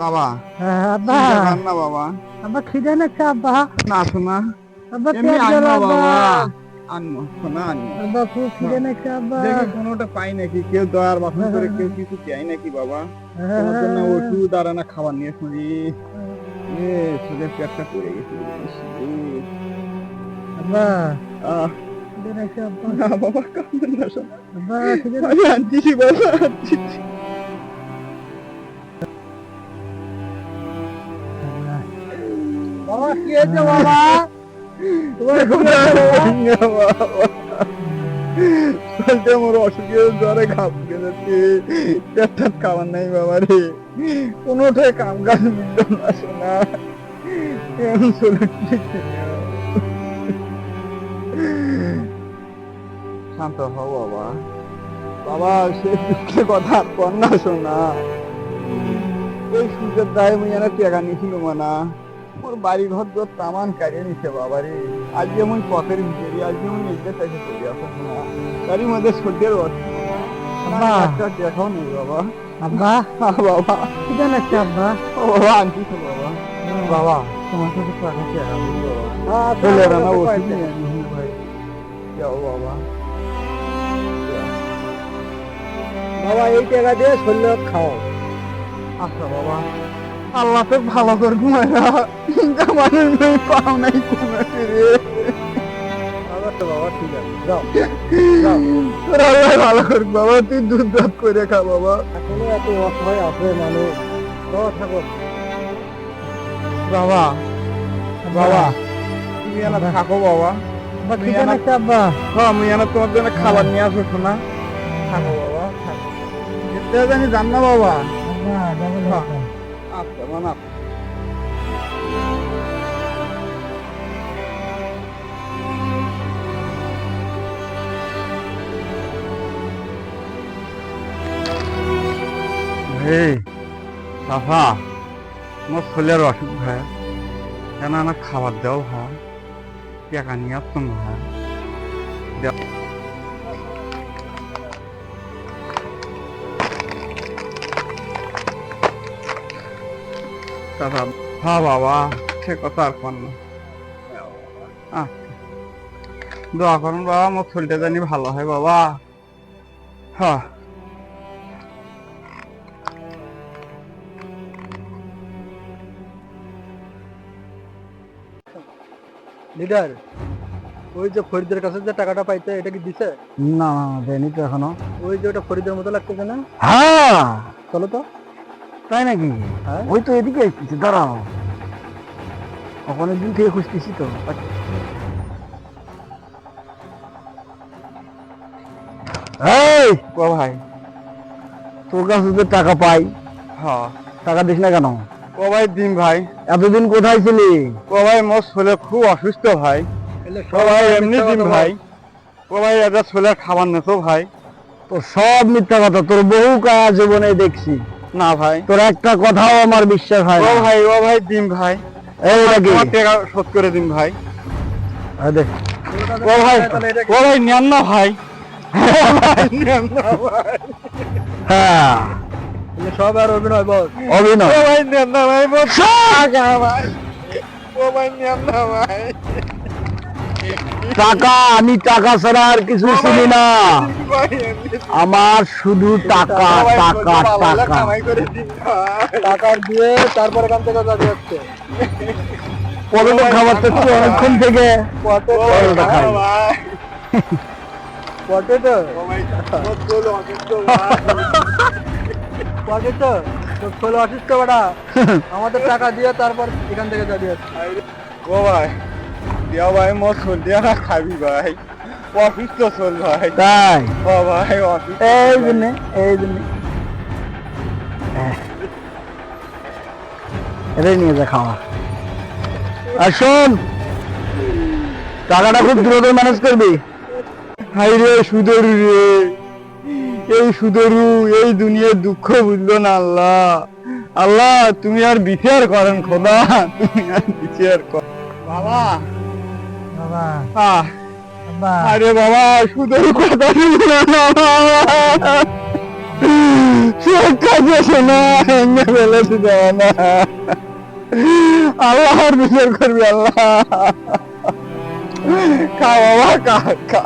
বাবা। হ্যাঁ, আব্বা চিন্তা না বাবা? আব্বা খিদে নাচ্ছে আব্বা? না শোনা আব্বা জ্বালা আব্বা বাবা। আনব শোনা আনব। আব্বা খুব খিদে নাচ্ছে আব্বা? দেখি কোনোটা পাই নাকি। কেউ দয়ার বাসন করে কেউ কিছু চাই নাকি বাবা? তোমার জন্য ওষুধ আর না খাবার নিয়ে শুনি এ সুদের পেটটা পড়ে গেছে। আব্বা। আহ, খিদে নাচ্ছে আব্বা? বাবা কাঁদবেন না শোনা আব্বা খিদে আমি আনতেছি বাবা আনতেছি বাবা, কি হয়েছে বাবা? মোর অসুখের জ্বরে যাচ্ছে পেটটা খাবার নাই বাবা রে। কোনোটাই কাম কাজ মিলল না শোনা কেমন চলে শান্ত হও বাবা। বাবা, সে দুঃখের কথা না শোনা ওই সূর্যের দায় মুই এনে টেকা নিছিল মানা। মোর বাড়ি ঘর তোর তামান কারিয়ে নিছে বাবা রে আজ যেমন পথের ভিতরে আজ যেমন নিজের কাছে চলে আসো না তারই মধ্যে সূর্যের। একটা দেখাও নেই বাবা। আব্বা। হ্যাঁ বাবা। খিদে নাচ্ছে আব্বা? ও বাবা আনছি তো বাবা। তোমার কি বাবা চলে না না ওষুধ নিয়ে ভাই যাও বাবা। বাবা এই টাকা দিয়ে শরীর খাও। আচ্ছা বাবা। আল্লাহ তো ভালো করে ঘুমাইরা জামানের মেয়ে পাও নাই তোর আল্লাহ ভালো করে বাবা তুই দুধ দাঁত করে খা বাবা। এখনও এত অসহায় আছে মানুষ থাকো। বাবা বাবা তুমি থাকো বাবা। হ্যাঁ তোমার জন্য খাবার নিয়ে আসো শোনা। থাকো বাবা জানি জান না বাবা। আব্বা যাব না আব্বা। আচ্ছা মানা এই সাফা আমার ছেলের অসুখ হয় কেন না খাবার দেওয়া হয় টাকা নিয়ে আসতাম হয় দাদা হ্যাঁ বাবা সে কথা আর কর না। দোয়া করুন বাবা আমার শরীরটা জানি ভালো হয় বাবা। হ্যাঁ। লিডার ওই যে ফরিদের কাছে যে টাকাটা পাইতে এটা কি দিছে? না না দেয়নি তো এখনও। ওই যে ওটা ফরিদের মতো লাগতেছে না? হ্যাঁ। চলো তো। তাই নাকি? হ্যাঁ? ওই তো এদিকে দাঁড়াও। অনেক দিন থেকে খুঁজতেছি তো। এই ও ভাই তোর কাছে তো টাকা পাই হ্যাঁ। টাকা দিস না কেন? ও ভাই দিন ভাই। এতদিন কোথায় ছিলি? ও ভাই মোর ছেলে খুব অসুস্থ ভাই। ও ভাই এমনি দিন ভাই। ও ভাই এটা ছেলে খাবার নেছো ভাই। তো সব মিথ্যা কথা তোর বহু কাজ জীবনে দেখছি। না ভাই। তোর একটা কথাও আমার বিশ্বাস হয় ও ভাই ও ভাই দিন ভাই। এই নাকি টাকা শোধ করে দিন ভাই। দেখ। ও ভাই ও ভাই নেন না ভাই। হ্যাঁ। সব আর অভিনয় বল। ও অভিনয় ভাই নেন না ভাই ও ভাই নেন না ভাই। টাকা আমি টাকা ছাড়া আর কিছু চিনি না। আমার শুধু টাকা টাকা টাকা। টাকা দিয়ে তারপরে এখান থেকে যাবে হচ্ছে পরোটা খাবার তো অনেকক্ষণ থেকে। খাই। পটেটো। পটেটো? অসুস্থ বেটা। আমাদের টাকা দিয়ে তারপর এখান থেকে যাবি ও ভাই। দিয়া ভাই মোর চুল দিয়া না খাবি ভাই। অসুস্থ চুল ভাই। তাই? ও ভাই অসুস্থ এই চুল জন্য এই জন্য। এটাই নিয়ে যা খাওয়া। আর শোন টাকাটা খুব দ্রুত ম্যানেজ করবি। হাই রে সুদরু রে। এই সুদরু এই দুনিয়ার দুঃখ বুঝলো না আল্লাহ। আল্লাহ তুমি আর বিচার করেন খোদা। তুমি আর বিচার কর বাবা। বাবা। আহ, বাবা। আরে বাবা সুদরু কথা শুনলো না বাবা। সব কাজে শোনা এমনি ফেলেছি না। আল্লাহর বিচার করবি আল্লাহ। খা বাবা খা খা।